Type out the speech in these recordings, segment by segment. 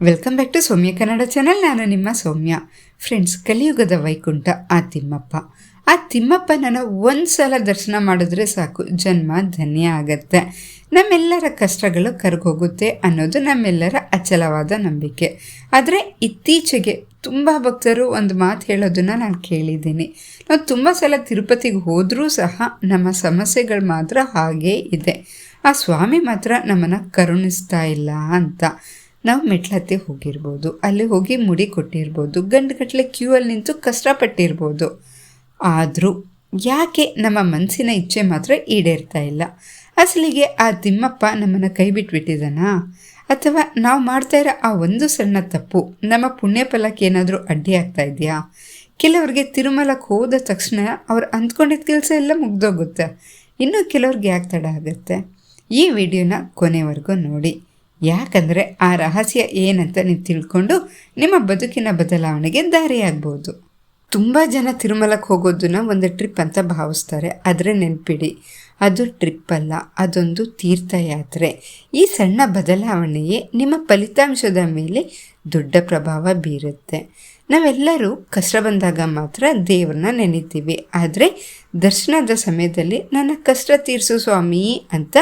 Welcome back to Soumya Kannada channel ನಾನು ನಿಮ್ಮ ಸೌಮ್ಯ friends ಕಲಿಯುಗದ ವೈಕುಂಠ ಆ ತಿಮ್ಮಪ್ಪ. ಆ ತಿಮ್ಮಪ್ಪನನ್ನು ಒಂದು ಸಲ ದರ್ಶನ ಮಾಡಿದ್ರೆ ಸಾಕು. ಜನ್ಮ ಧನ್ಯ ಆಗತ್ತೆ. ನಮ್ಮೆಲ್ಲರ ಕಷ್ಟಗಳು ಕರ್ಗೋಗುತ್ತೆ ಅನ್ನೋದು ನಮ್ಮೆಲ್ಲರ ಅಚಲವಾದ ನಂಬಿಕೆ. ಆದರೆ ಇತ್ತೀಚೆಗೆ ತುಂಬ ಭಕ್ತರು ಒಂದು ಮಾತು ಹೇಳೋದನ್ನು ನಾನು ಕೇಳಿದ್ದೀನಿ. ನಾವು ತುಂಬ ಸಲ ತಿರುಪತಿಗೆ ಹೋದರೂ ಸಹ ನಮ್ಮ ಸಮಸ್ಯೆಗಳು ಮಾತ್ರ ಹಾಗೇ ಇದೆ. ಆ ಸ್ವಾಮಿ ಮಾತ್ರ ನಮ್ಮನ್ನು ಕರುಣಿಸ್ತಾ ಇಲ್ಲ ಅಂತ. ನಾವು ಮೆಟ್ಲತ್ತಿ ಹೋಗಿರ್ಬೋದು, ಅಲ್ಲಿ ಹೋಗಿ ಮುಡಿ ಕೊಟ್ಟಿರ್ಬೋದು ಗಂಟುಗಟ್ಟಲೆ ಕ್ಯೂ ಅಲ್ಲಿ ನಿಂತು ಕಷ್ಟಪಟ್ಟಿರ್ಬೋದು. ಆದರೂ ಯಾಕೆ ನಮ್ಮ ಮನಸ್ಸಿನ ಇಚ್ಛೆ ಮಾತ್ರ ಈಡೇರ್ತಾ ಇಲ್ಲ? ಅಸಲಿಗೆ ಆ ತಿಮ್ಮಪ್ಪ ನಮ್ಮನ್ನು ಕೈ ಬಿಟ್ಬಿಟ್ಟಿದ್ದಾನಾ? ಅಥವಾ ನಾವು ಮಾಡ್ತಾ ಇರೋ ಆ ಒಂದು ಸಣ್ಣ ತಪ್ಪು ನಮ್ಮ ಪುಣ್ಯ ಫಲಕ್ಕೆ ಏನಾದರೂ ಅಡ್ಡಿ ಆಗ್ತಾ ಇದೆಯಾ? ಕೆಲವ್ರಿಗೆ ತಿರುಮಲಕ್ಕೆ ಹೋದ ತಕ್ಷಣ ಅವ್ರು ಅಂದ್ಕೊಂಡಿದ್ದ ಕೆಲಸ ಎಲ್ಲ ಮುಗ್ದೋಗುತ್ತೆ. ಇನ್ನು ಕೆಲವ್ರಿಗೆ ಯಾಕೆ ತಡ ಆಗುತ್ತೆ? ಈ ವಿಡಿಯೋನ ಕೊನೆವರೆಗೂ ನೋಡಿ. ಯಾಕಂದರೆ ಆ ರಹಸ್ಯ ಏನಂತ ನೀವು ತಿಳ್ಕೊಂಡು ನಿಮ್ಮ ಬದುಕಿನ ಬದಲಾವಣೆಗೆ ದಾರಿಯಾಗ್ಬೋದು. ತುಂಬ ಜನ ತಿರುಮಲಕ್ಕೆ ಹೋಗೋದನ್ನ ಒಂದು ಟ್ರಿಪ್ ಅಂತ ಭಾವಿಸ್ತಾರೆ. ಆದರೆ ನೆನ್ಪಿಡಿ ಅದು ಟ್ರಿಪ್ ಅಲ್ಲ ಅದೊಂದು ತೀರ್ಥಯಾತ್ರೆ. ಈ ಸಣ್ಣ ಬದಲಾವಣೆಯೇ ನಿಮ್ಮ ಫಲಿತಾಂಶದ ಮೇಲೆ ದೊಡ್ಡ ಪ್ರಭಾವ ಬೀರುತ್ತೆ. ನಾವೆಲ್ಲರೂ ಕಷ್ಟ ಬಂದಾಗ ಮಾತ್ರ ದೇವ್ರನ್ನ ನೆನಿತೀವಿ. ಆದರೆ ದರ್ಶನದ ಸಮಯದಲ್ಲಿ ನನ್ನ ಕಷ್ಟ ತೀರಿಸು ಸ್ವಾಮಿ ಅಂತ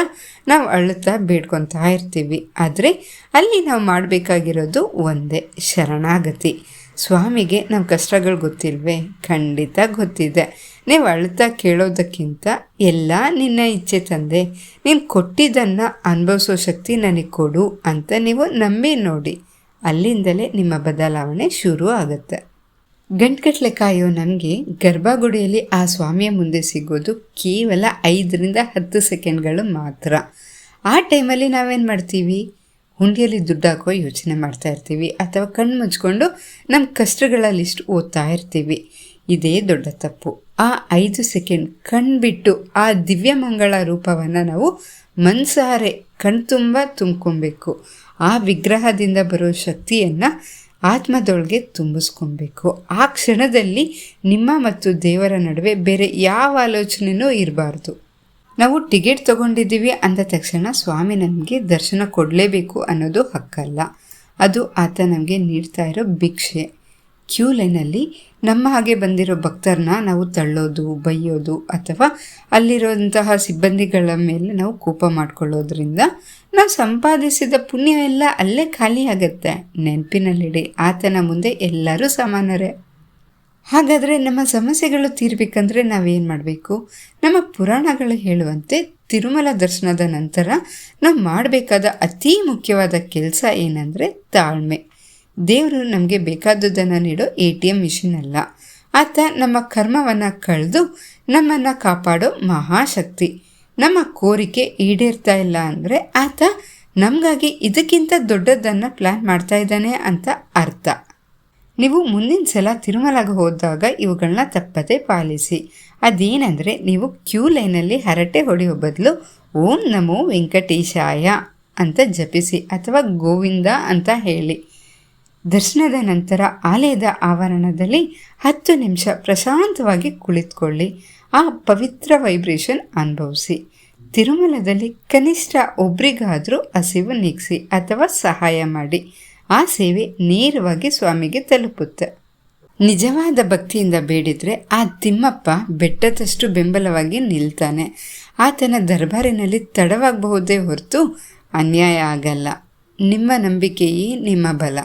ನಾವು ಅಳುತ್ತಾ ಬೇಡ್ಕೊತಾ ಇರ್ತೀವಿ. ಆದರೆ ಅಲ್ಲಿ ನಾವು ಮಾಡಬೇಕಾಗಿರೋದು ಒಂದೇ, ಶರಣಾಗತಿ. ಸ್ವಾಮಿಗೆ ನಮ್ಮ ಕಷ್ಟಗಳು ಗೊತ್ತಿಲ್ವೇ? ಖಂಡಿತ ಗೊತ್ತಿದೆ. ನೀವು ಅಳ್ತಾ ಕೇಳೋದಕ್ಕಿಂತ ಎಲ್ಲ ನಿನ್ನ ಇಚ್ಛೆ ತಂದೆ. ನೀನು ಕೊಟ್ಟಿದ್ದನ್ನು ಅನುಭವಿಸೋ ಶಕ್ತಿ ನನಗೆ ಕೊಡು ಅಂತ ನೀವು ನಂಬಿ ನೋಡಿ. ಅಲ್ಲಿಂದಲೇ ನಿಮ್ಮ ಬದಲಾವಣೆ ಶುರು ಆಗುತ್ತೆ. ಗಂಟ್ಗಟ್ಲೆ ಕಾಯೋ ನಮಗೆ ಗರ್ಭಗುಡಿಯಲ್ಲಿ ಆ ಸ್ವಾಮಿಯ ಮುಂದೆ ಸಿಗೋದು ಕೇವಲ ಐದರಿಂದ ಹತ್ತು ಸೆಕೆಂಡ್ಗಳು ಮಾತ್ರ. ಆ ಟೈಮಲ್ಲಿ ನಾವೇನು ಮಾಡ್ತೀವಿ? ಹುಂಡಿಯಲ್ಲಿ ದುಡ್ಡು ಹಾಕೋ ಯೋಚನೆ ಮಾಡ್ತಾ ಇರ್ತೀವಿ ಅಥವಾ ಕಣ್ಣು ಮುಚ್ಕೊಂಡು ನಮ್ಮ ಕಷ್ಟಗಳ ಲಿಸ್ಟ್ ಓದ್ತಾ ಇರ್ತೀವಿ. ಇದೇ ದೊಡ್ಡ ತಪ್ಪು. ಆ ಐದು ಸೆಕೆಂಡ್ ಕಣ್ಬಿಟ್ಟು ಆ ದಿವ್ಯಮಂಗಳ ರೂಪವನ್ನು ನಾವು ಮನ್ಸಾರೆ ಕಣ್ತುಂಬ ತುಂಬ್ಕೊಬೇಕು. ಆ ವಿಗ್ರಹದಿಂದ ಬರೋ ಶಕ್ತಿಯನ್ನು ಆತ್ಮದೊಳಗೆ ತುಂಬಿಸ್ಕೊಬೇಕು. ಆ ಕ್ಷಣದಲ್ಲಿ ನಿಮ್ಮ ಮತ್ತು ದೇವರ ನಡುವೆ ಬೇರೆ ಯಾವ ಆಲೋಚನೆಯೂ ಇರಬಾರ್ದು. ನಾವು ಟಿಕೆಟ್ ತಗೊಂಡಿದ್ದೀವಿ ಅಂದ ತಕ್ಷಣ ಸ್ವಾಮಿ ನಮಗೆ ದರ್ಶನ ಕೊಡಲೇಬೇಕು ಅನ್ನೋದು ಹಕ್ಕಲ್ಲ. ಅದು ಆತ ನಮಗೆ ನೀಡ್ತಾ ಇರೋ ಭಿಕ್ಷೆ. ಕ್ಯೂ ಲೈನಲ್ಲಿ ನಮ್ಮ ಹಾಗೆ ಬಂದಿರೋ ಭಕ್ತರನ್ನ ನಾವು ತಳ್ಳೋದು, ಬೈಯೋದು ಅಥವಾ ಅಲ್ಲಿರೋಂತಹ ಸಿಬ್ಬಂದಿಗಳ ಮೇಲೆ ನಾವು ಕೋಪ ಮಾಡ್ಕೊಳ್ಳೋದ್ರಿಂದ ನಾವು ಸಂಪಾದಿಸಿದ ಪುಣ್ಯ ಎಲ್ಲ ಅಲ್ಲೇ ಖಾಲಿ ಆಗುತ್ತೆ. ನೆನಪಿನಲ್ಲಿಡಿ, ಆತನ ಮುಂದೆ ಎಲ್ಲರೂ ಸಮಾನರೇ. ಹಾಗಾದರೆ ನಮ್ಮ ಸಮಸ್ಯೆಗಳು ತೀರ್ಬೇಕಂದ್ರೆ ನಾವೇನು ಮಾಡಬೇಕು? ನಮ್ಮ ಪುರಾಣಗಳು ಹೇಳುವಂತೆ ತಿರುಮಲ ದರ್ಶನದ ನಂತರ ನಾವು ಮಾಡಬೇಕಾದ ಅತೀ ಮುಖ್ಯವಾದ ಕೆಲಸ ಏನಂದರೆ ತಾಳ್ಮೆ. ದೇವರು ನಮಗೆ ಬೇಕಾದುದನ್ನು ನೀಡೋ ಎ ಟಿ ಎಂ ಮಿಷಿನ್ ಅಲ್ಲ. ಆತ ನಮ್ಮ ಕರ್ಮವನ್ನು ಕಳೆದು ನಮ್ಮನ್ನು ಕಾಪಾಡೋ ಮಹಾಶಕ್ತಿ. ನಮ್ಮ ಕೋರಿಕೆ ಈಡೇರ್ತಾ ಇಲ್ಲ ಅಂದರೆ ಆತ ನಮಗಾಗಿ ಇದಕ್ಕಿಂತ ದೊಡ್ಡದನ್ನು ಪ್ಲ್ಯಾನ್ ಮಾಡ್ತಾ ಇದ್ದಾನೆ ಅಂತ ಅರ್ಥ. ನೀವು ಮುಂದಿನ ಸಲ ತಿರುಮಲಗೆ ಹೋದಾಗ ಇವುಗಳನ್ನ ತಪ್ಪದೆ ಪಾಲಿಸಿ. ಅದೇನೆಂದರೆ ನೀವು ಕ್ಯೂ ಲೈನಲ್ಲಿ ಹರಟೆ ಹೊಡೆಯುವ ಬದಲು ಓಂ ನಮೋ ವೆಂಕಟೇಶಾಯ ಅಂತ ಜಪಿಸಿ ಅಥವಾ ಗೋವಿಂದ ಅಂತ ಹೇಳಿ. ದರ್ಶನದ ನಂತರ ಆಲಯದ ಆವರಣದಲ್ಲಿ ಹತ್ತು ನಿಮಿಷ ಪ್ರಶಾಂತವಾಗಿ ಕುಳಿತುಕೊಳ್ಳಿ. ಆ ಪವಿತ್ರ ವೈಬ್ರೇಷನ್ ಅನುಭವಿಸಿ. ತಿರುಮಲದಲ್ಲಿ ಕನಿಷ್ಠ ಒಬ್ರಿಗಾದರೂ ಹಸಿವು ನೀಗಿಸಿ ಅಥವಾ ಸಹಾಯ ಮಾಡಿ. ಆ ಸೇವೆ ನೇರವಾಗಿ ಸ್ವಾಮಿಗೆ ತಲುಪುತ್ತೆ. ನಿಜವಾದ ಭಕ್ತಿಯಿಂದ ಬೇಡಿದರೆ ಆ ತಿಮ್ಮಪ್ಪ ಬೆಟ್ಟದಷ್ಟು ಬೆಂಬಲವಾಗಿ ನಿಲ್ತಾನೆ. ಆತನ ದರ್ಬಾರಿನಲ್ಲಿ ತಡವಾಗಬಹುದೇ ಹೊರತು ಅನ್ಯಾಯ ಆಗಲ್ಲ. ನಿಮ್ಮ ನಂಬಿಕೆಯೇ ನಿಮ್ಮ ಬಲ.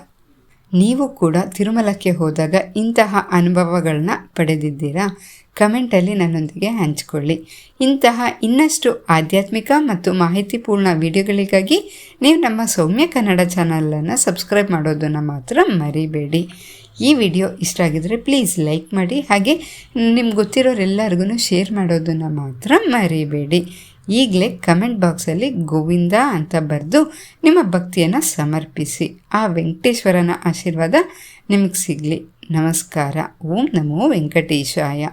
ನೀವು ಕೂಡ ತಿರುಮಲಕ್ಕೆ ಹೋದಾಗ ಇಂತಹ ಅನುಭವಗಳನ್ನ ಪಡೆದಿದ್ದೀರಾ? ಕಮೆಂಟಲ್ಲಿ ನನ್ನೊಂದಿಗೆ ಹಂಚಿಕೊಳ್ಳಿ. ಇಂತಹ ಇನ್ನಷ್ಟು ಆಧ್ಯಾತ್ಮಿಕ ಮತ್ತು ಮಾಹಿತಿಪೂರ್ಣ ವಿಡಿಯೋಗಳಿಗಾಗಿ ನೀವು ನಮ್ಮ ಸೌಮ್ಯ ಕನ್ನಡ ಚಾನಲನ್ನು ಸಬ್ಸ್ಕ್ರೈಬ್ ಮಾಡೋದನ್ನು ಮಾತ್ರ ಮರಿಬೇಡಿ. ಈ ವಿಡಿಯೋ ಇಷ್ಟ ಆಗಿದ್ದರೆ ಪ್ಲೀಸ್ ಲೈಕ್ ಮಾಡಿ, ಹಾಗೆ ನಿಮ್ಗೆ ಗೊತ್ತಿರೋರೆಲ್ಲರಿಗೂ ಶೇರ್ ಮಾಡೋದನ್ನು ಮಾತ್ರ ಮರಿಬೇಡಿ. ಈಗಲೇ ಕಮೆಂಟ್ ಬಾಕ್ಸಲ್ಲಿ ಗೋವಿಂದ ಅಂತ ಬರೆದು ನಿಮ್ಮ ಭಕ್ತಿಯನ್ನು ಸಮರ್ಪಿಸಿ. ಆ ವೆಂಕಟೇಶ್ವರನ ಆಶೀರ್ವಾದ ನಿಮಗೆ ಸಿಗಲಿ. ನಮಸ್ಕಾರ. ಓಂ ನಮೋ ವೆಂಕಟೇಶಾಯ.